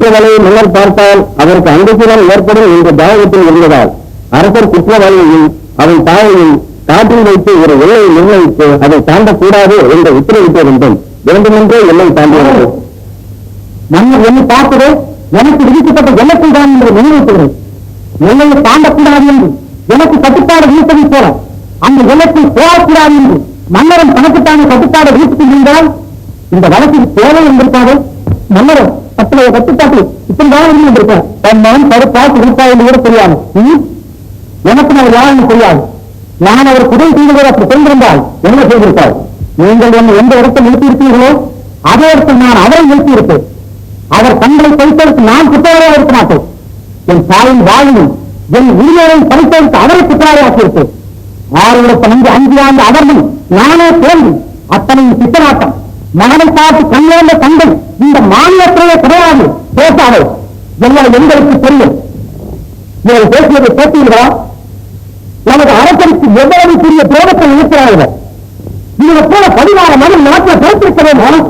குற்றவாளியை மன்னர் பார்த்தால் அதற்கு அங்கீகாரம் ஏற்படும் என்ற தாயகத்தில் இருந்ததால் அரசர் குற்றவாளியையும் அவன் தாயையும் காட்டில் வைத்து ஒரு எல்லையை நிர்ணயித்து அதை தாண்டக்கூடாது என்று உத்தரவிட்ட வேண்டும். வேண்டுமென்றே எல்லை தாண்டியது. நம்ம என்னை பார்த்தது? எனக்கு விதிக்கப்பட்ட எண்ணத்தில் தான் என்று நினைவுறுத்துகிறேன் எல்லையை தாண்டக்கூடாது என்று எனக்கு கட்டுப்பாடு வீட்டதை போல. அந்த எல்லைக்குள் போகக்கூடாது என்று மன்னரன் தனக்குத்தான கட்டுப்பாடு வீட்டுக்கு இருந்தால் இந்த வழக்கில் தேவை என்பதற்காக மன்னரன் அத்தகைய கட்டுப்பாட்டு இப்படிதான் இருந்திருக்கார் தன் மகன் கருப்பா கொடுப்பா என்று கூட தெரியாது. எனக்கு அவர் யாருன்னு தெரியாது. நான் அவர் குடல் செய்தவர் அப்படி தெரிந்திருந்தால் என்ன செய்திருப்பார்? நீங்கள் என்னை எந்த இடத்தில் நிறுத்தியிருப்பீர்களோ அதே இடத்தில் நான் அவரை நிறுத்தியிருப்பேன். அவர் தங்களை பறித்ததற்கு நான் குற்றவாளியாக இருக்க மாட்டேன். என் தாயின் வாழ்வையும் என் உரிமையை பறித்ததற்கு அவரை குற்றவாளியாக்கியிருப்பேன் ஆறுகளுக்கு நன்றி அஞ்சு ஆண்டு அவர்கள் நானே தோல்வி அத்தனையும் சித்தனாட்டம் மகனை பார்த்து கண்ணிழந்த தந்தை இந்த மாநில கிடையாது. பேசாமல் எங்களை எங்களுக்கு தெரியும். நீங்கள் பேசியதை பேசுவீர்களா நமது அரசருக்கு எவ்வளவு பெரிய துரோகத்தை இருக்கிறார்கள் இவரை போல பதினாறு மணி நாட்டில் பேசிருக்கவே வேணும்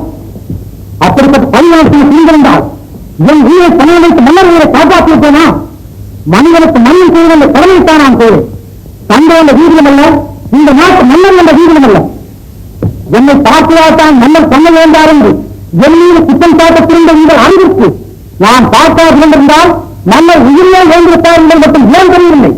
அப்படிப்பட்ட பதினாறு செய்திருந்தால் என் உயிரை பணியமைத்து மன்னர் உயிரை காப்பாற்றிவிட்டேனா? மனிதனுக்கு மண்ணில் செய்த அந்த கடமைத்தான் நான் செய்வேன் தந்தை என்ற வீரியம் அல்ல இந்த நாட்டு மன்னர் என்ற வீதியம் அல்ல. என்னை பார்ப்பதால்தான் மன்னர் பண்ண வேண்டாம் என்று என் மீது குற்றம் சாட்ட திரும்ப உங்கள் நான் பார்த்தார்கள் இருந்திருந்தால் மன்னர் உயிரிலே வேண்டியிருப்பார் என்பது மட்டும் ஏன் தெரியவில்லை